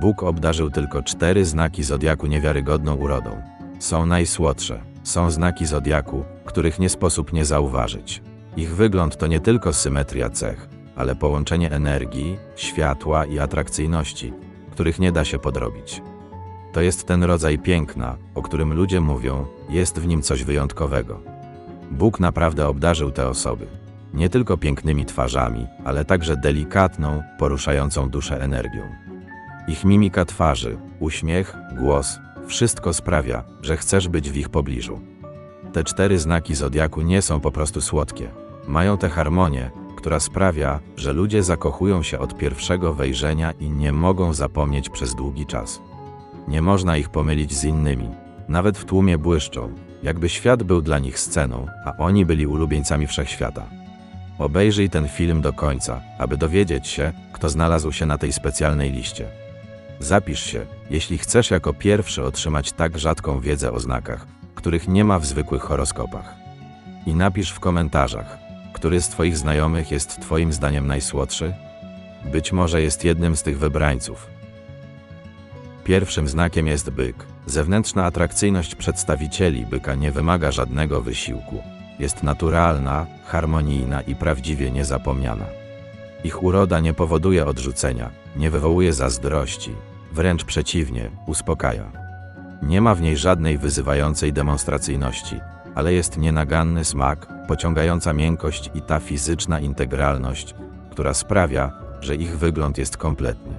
Bóg obdarzył tylko cztery znaki zodiaku niewiarygodną urodą. Są najsłodsze. Są znaki zodiaku, których nie sposób nie zauważyć. Ich wygląd to nie tylko symetria cech, ale połączenie energii, światła i atrakcyjności, których nie da się podrobić. To jest ten rodzaj piękna, o którym ludzie mówią, jest w nim coś wyjątkowego. Bóg naprawdę obdarzył te osoby. Nie tylko pięknymi twarzami, ale także delikatną, poruszającą duszę energią. Ich mimika twarzy, uśmiech, głos, wszystko sprawia, że chcesz być w ich pobliżu. Te cztery znaki zodiaku nie są po prostu słodkie. Mają tę harmonię, która sprawia, że ludzie zakochują się od pierwszego wejrzenia i nie mogą zapomnieć przez długi czas. Nie można ich pomylić z innymi. Nawet w tłumie błyszczą, jakby świat był dla nich sceną, a oni byli ulubieńcami wszechświata. Obejrzyj ten film do końca, aby dowiedzieć się, kto znalazł się na tej specjalnej liście. Zapisz się, jeśli chcesz jako pierwszy otrzymać tak rzadką wiedzę o znakach, których nie ma w zwykłych horoskopach. I napisz w komentarzach, który z Twoich znajomych jest Twoim zdaniem najsłodszy? Być może jest jednym z tych wybrańców. Pierwszym znakiem jest byk. Zewnętrzna atrakcyjność przedstawicieli byka nie wymaga żadnego wysiłku. Jest naturalna, harmonijna i prawdziwie niezapomniana. Ich uroda nie powoduje odrzucenia, nie wywołuje zazdrości, wręcz przeciwnie, uspokaja. Nie ma w niej żadnej wyzywającej demonstracyjności, ale jest nienaganny smak, pociągająca miękkość i ta fizyczna integralność, która sprawia, że ich wygląd jest kompletny.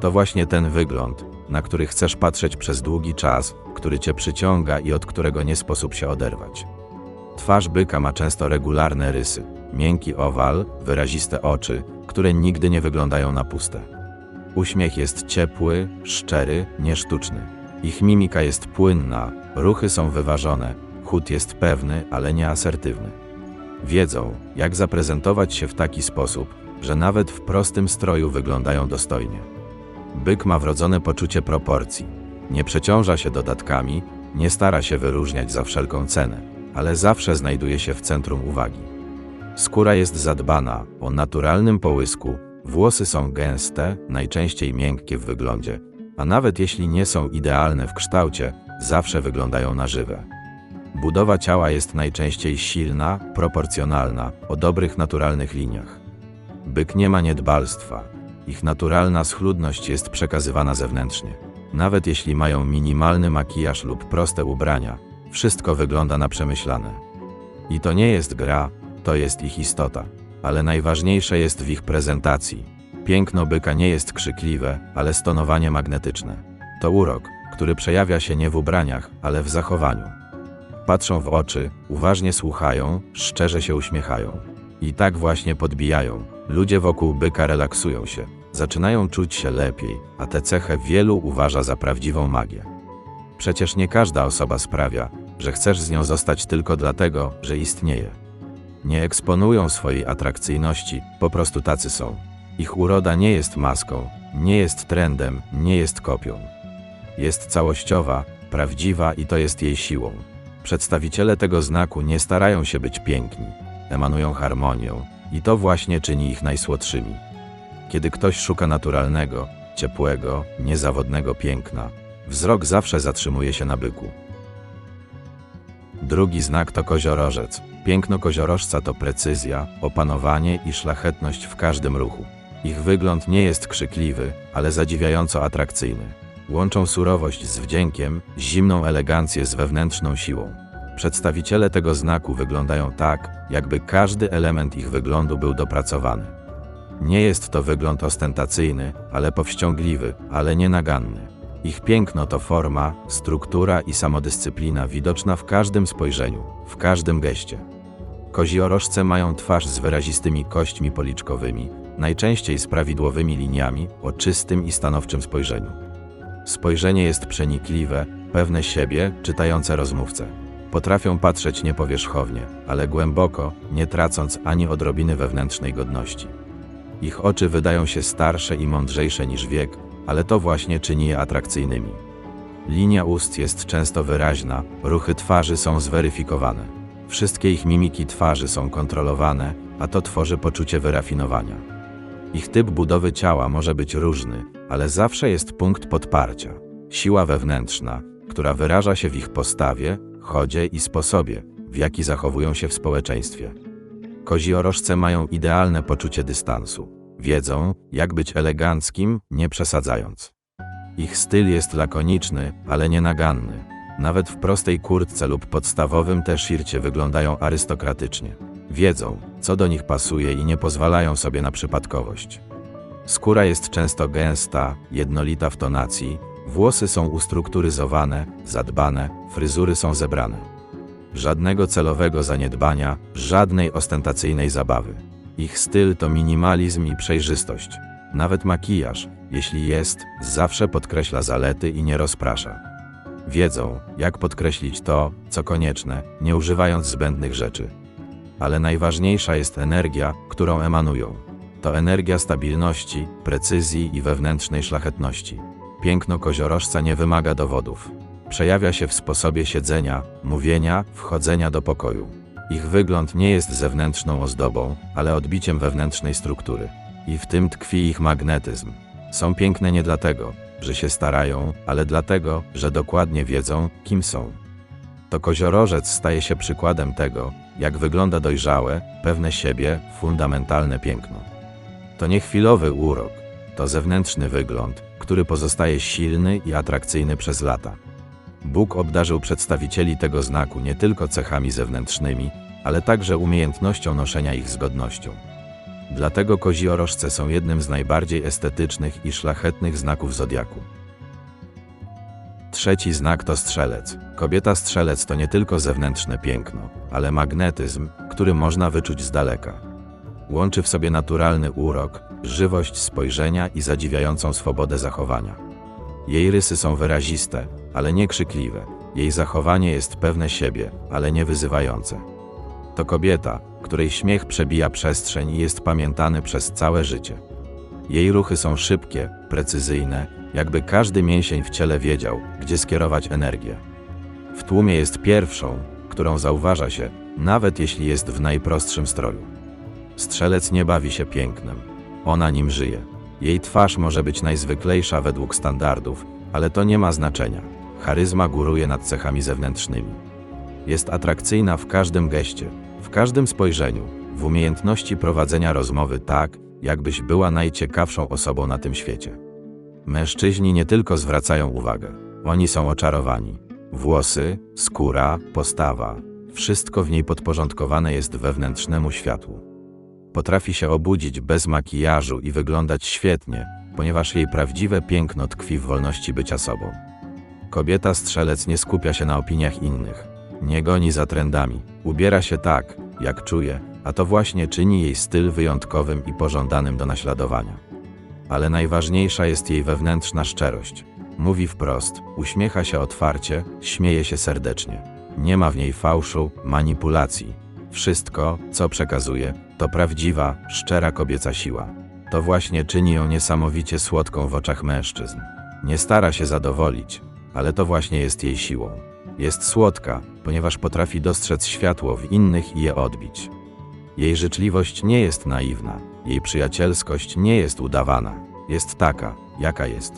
To właśnie ten wygląd, na który chcesz patrzeć przez długi czas, który cię przyciąga i od którego nie sposób się oderwać. Twarz byka ma często regularne rysy, miękki owal, wyraziste oczy, które nigdy nie wyglądają na puste. Uśmiech jest ciepły, szczery, niesztuczny. Ich mimika jest płynna, ruchy są wyważone, chód jest pewny, ale nie asertywny. Wiedzą, jak zaprezentować się w taki sposób, że nawet w prostym stroju wyglądają dostojnie. Byk ma wrodzone poczucie proporcji. Nie przeciąża się dodatkami, nie stara się wyróżniać za wszelką cenę, ale zawsze znajduje się w centrum uwagi. Skóra jest zadbana, o naturalnym połysku, włosy są gęste, najczęściej miękkie w wyglądzie, a nawet jeśli nie są idealne w kształcie, zawsze wyglądają na żywe. Budowa ciała jest najczęściej silna, proporcjonalna, o dobrych naturalnych liniach. Byk nie ma niedbalstwa. Ich naturalna schludność jest przekazywana zewnętrznie. Nawet jeśli mają minimalny makijaż lub proste ubrania, wszystko wygląda na przemyślane. I to nie jest gra, to jest ich istota. Ale najważniejsze jest w ich prezentacji. Piękno byka nie jest krzykliwe, ale stonowanie magnetyczne. To urok, który przejawia się nie w ubraniach, ale w zachowaniu. Patrzą w oczy, uważnie słuchają, szczerze się uśmiechają. I tak właśnie podbijają. Ludzie wokół byka relaksują się, zaczynają czuć się lepiej, a tę cechę wielu uważa za prawdziwą magię. Przecież nie każda osoba sprawia, że chcesz z nią zostać tylko dlatego, że istnieje. Nie eksponują swojej atrakcyjności, po prostu tacy są. Ich uroda nie jest maską, nie jest trendem, nie jest kopią. Jest całościowa, prawdziwa i to jest jej siłą. Przedstawiciele tego znaku nie starają się być piękni, emanują harmonią i to właśnie czyni ich najsłodszymi. Kiedy ktoś szuka naturalnego, ciepłego, niezawodnego piękna, wzrok zawsze zatrzymuje się na byku. Drugi znak to koziorożec. Piękno koziorożca to precyzja, opanowanie i szlachetność w każdym ruchu. Ich wygląd nie jest krzykliwy, ale zadziwiająco atrakcyjny. Łączą surowość z wdziękiem, zimną elegancję z wewnętrzną siłą. Przedstawiciele tego znaku wyglądają tak, jakby każdy element ich wyglądu był dopracowany. Nie jest to wygląd ostentacyjny, ale powściągliwy, ale nienaganny. Ich piękno to forma, struktura i samodyscyplina widoczna w każdym spojrzeniu, w każdym geście. Koziorożce mają twarz z wyrazistymi kośćmi policzkowymi, najczęściej z prawidłowymi liniami, o czystym i stanowczym spojrzeniu. Spojrzenie jest przenikliwe, pewne siebie, czytające rozmówcę. Potrafią patrzeć niepowierzchownie, ale głęboko, nie tracąc ani odrobiny wewnętrznej godności. Ich oczy wydają się starsze i mądrzejsze niż wiek, ale to właśnie czyni je atrakcyjnymi. Linia ust jest często wyraźna, ruchy twarzy są zweryfikowane. Wszystkie ich mimiki twarzy są kontrolowane, a to tworzy poczucie wyrafinowania. Ich typ budowy ciała może być różny, ale zawsze jest punkt podparcia. Siła wewnętrzna, która wyraża się w ich postawie, chodzie i sposobie, w jaki zachowują się w społeczeństwie. Koziorożce mają idealne poczucie dystansu. Wiedzą, jak być eleganckim, nie przesadzając. Ich styl jest lakoniczny, ale nienaganny. Nawet w prostej kurtce lub podstawowym t-shircie wyglądają arystokratycznie. Wiedzą, co do nich pasuje i nie pozwalają sobie na przypadkowość. Skóra jest często gęsta, jednolita w tonacji, włosy są ustrukturyzowane, zadbane, fryzury są zebrane. Żadnego celowego zaniedbania, żadnej ostentacyjnej zabawy. Ich styl to minimalizm i przejrzystość. Nawet makijaż, jeśli jest, zawsze podkreśla zalety i nie rozprasza. Wiedzą, jak podkreślić to, co konieczne, nie używając zbędnych rzeczy. Ale najważniejsza jest energia, którą emanują. To energia stabilności, precyzji i wewnętrznej szlachetności. Piękno koziorożca nie wymaga dowodów. Przejawia się w sposobie siedzenia, mówienia, wchodzenia do pokoju. Ich wygląd nie jest zewnętrzną ozdobą, ale odbiciem wewnętrznej struktury. I w tym tkwi ich magnetyzm. Są piękne nie dlatego, że się starają, ale dlatego, że dokładnie wiedzą, kim są. To koziorożec staje się przykładem tego, jak wygląda dojrzałe, pewne siebie, fundamentalne piękno. To nie chwilowy urok, to zewnętrzny wygląd, który pozostaje silny i atrakcyjny przez lata. Bóg obdarzył przedstawicieli tego znaku nie tylko cechami zewnętrznymi, ale także umiejętnością noszenia ich z godnością. Dlatego koziorożce są jednym z najbardziej estetycznych i szlachetnych znaków zodiaku. Trzeci znak to strzelec. Kobieta strzelec to nie tylko zewnętrzne piękno, ale magnetyzm, który można wyczuć z daleka. Łączy w sobie naturalny urok, żywość spojrzenia i zadziwiającą swobodę zachowania. Jej rysy są wyraziste, ale nie krzykliwe. Jej zachowanie jest pewne siebie, ale nie wyzywające. To kobieta, której śmiech przebija przestrzeń i jest pamiętany przez całe życie. Jej ruchy są szybkie, precyzyjne, jakby każdy mięsień w ciele wiedział, gdzie skierować energię. W tłumie jest pierwszą, którą zauważa się, nawet jeśli jest w najprostszym stroju. Strzelec nie bawi się pięknem. Ona nim żyje. Jej twarz może być najzwyklejsza według standardów, ale to nie ma znaczenia. Charyzma góruje nad cechami zewnętrznymi. Jest atrakcyjna w każdym geście, w każdym spojrzeniu, w umiejętności prowadzenia rozmowy tak, jakbyś była najciekawszą osobą na tym świecie. Mężczyźni nie tylko zwracają uwagę, oni są oczarowani. Włosy, skóra, postawa wszystko w niej podporządkowane jest wewnętrznemu światłu. Potrafi się obudzić bez makijażu i wyglądać świetnie, ponieważ jej prawdziwe piękno tkwi w wolności bycia sobą. Kobieta strzelec nie skupia się na opiniach innych, nie goni za trendami, ubiera się tak, jak czuje, a to właśnie czyni jej styl wyjątkowym i pożądanym do naśladowania. Ale najważniejsza jest jej wewnętrzna szczerość. Mówi wprost, uśmiecha się otwarcie, śmieje się serdecznie. Nie ma w niej fałszu, manipulacji. Wszystko, co przekazuje, to prawdziwa, szczera kobieca siła. To właśnie czyni ją niesamowicie słodką w oczach mężczyzn. Nie stara się zadowolić, ale to właśnie jest jej siłą. Jest słodka, ponieważ potrafi dostrzec światło w innych i je odbić. Jej życzliwość nie jest naiwna, jej przyjacielskość nie jest udawana, jest taka, jaka jest.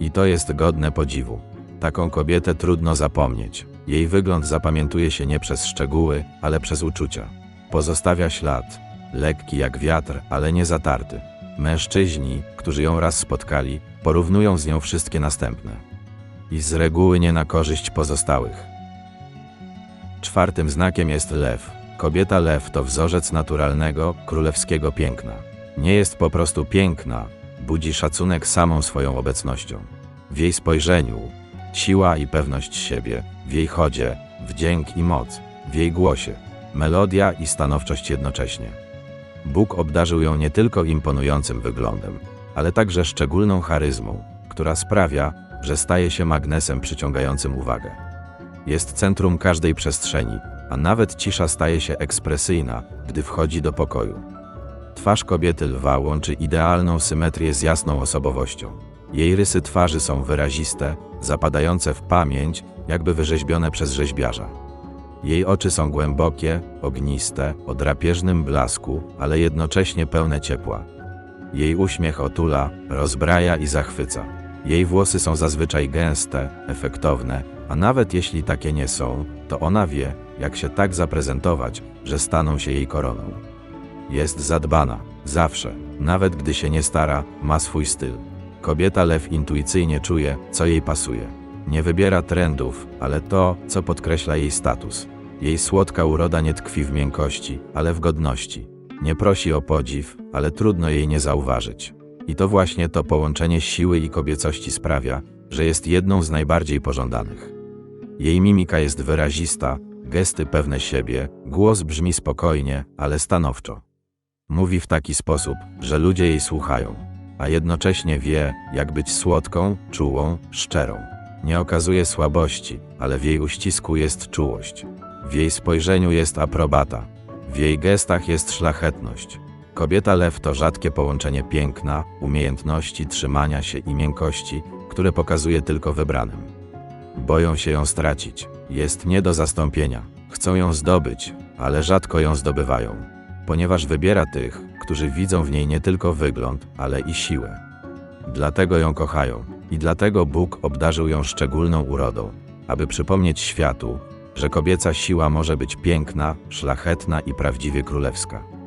I to jest godne podziwu. Taką kobietę trudno zapomnieć. Jej wygląd zapamiętuje się nie przez szczegóły, ale przez uczucia. Pozostawia ślad, lekki jak wiatr, ale nie zatarty. Mężczyźni, którzy ją raz spotkali, porównują z nią wszystkie następne. I z reguły nie na korzyść pozostałych. Czwartym znakiem jest lew. Kobieta lew to wzorzec naturalnego, królewskiego piękna. Nie jest po prostu piękna, budzi szacunek samą swoją obecnością. W jej spojrzeniu siła i pewność siebie, w jej chodzie wdzięk i moc, w jej głosie melodia i stanowczość jednocześnie. Bóg obdarzył ją nie tylko imponującym wyglądem, ale także szczególną charyzmą, która sprawia, że staje się magnesem przyciągającym uwagę. Jest centrum każdej przestrzeni, a nawet cisza staje się ekspresyjna, gdy wchodzi do pokoju. Twarz kobiety lwa łączy idealną symetrię z jasną osobowością. Jej rysy twarzy są wyraziste, zapadające w pamięć, jakby wyrzeźbione przez rzeźbiarza. Jej oczy są głębokie, ogniste, o drapieżnym blasku, ale jednocześnie pełne ciepła. Jej uśmiech otula, rozbraja i zachwyca. Jej włosy są zazwyczaj gęste, efektowne, a nawet jeśli takie nie są, to ona wie, jak się tak zaprezentować, że staną się jej koroną. Jest zadbana, zawsze, nawet gdy się nie stara, ma swój styl. Kobieta lew intuicyjnie czuje, co jej pasuje. Nie wybiera trendów, ale to, co podkreśla jej status. Jej słodka uroda nie tkwi w miękkości, ale w godności. Nie prosi o podziw, ale trudno jej nie zauważyć. I to właśnie to połączenie siły i kobiecości sprawia, że jest jedną z najbardziej pożądanych. Jej mimika jest wyrazista, gesty pewne siebie, głos brzmi spokojnie, ale stanowczo. Mówi w taki sposób, że ludzie jej słuchają, a jednocześnie wie, jak być słodką, czułą, szczerą. Nie okazuje słabości, ale w jej uścisku jest czułość. W jej spojrzeniu jest aprobata. W jej gestach jest szlachetność. Kobieta lew to rzadkie połączenie piękna, umiejętności trzymania się i miękkości, które pokazuje tylko wybranym. Boją się ją stracić. Jest nie do zastąpienia. Chcą ją zdobyć, ale rzadko ją zdobywają, ponieważ wybiera tych, którzy widzą w niej nie tylko wygląd, ale i siłę. Dlatego ją kochają i dlatego Bóg obdarzył ją szczególną urodą, aby przypomnieć światu, że kobieca siła może być piękna, szlachetna i prawdziwie królewska.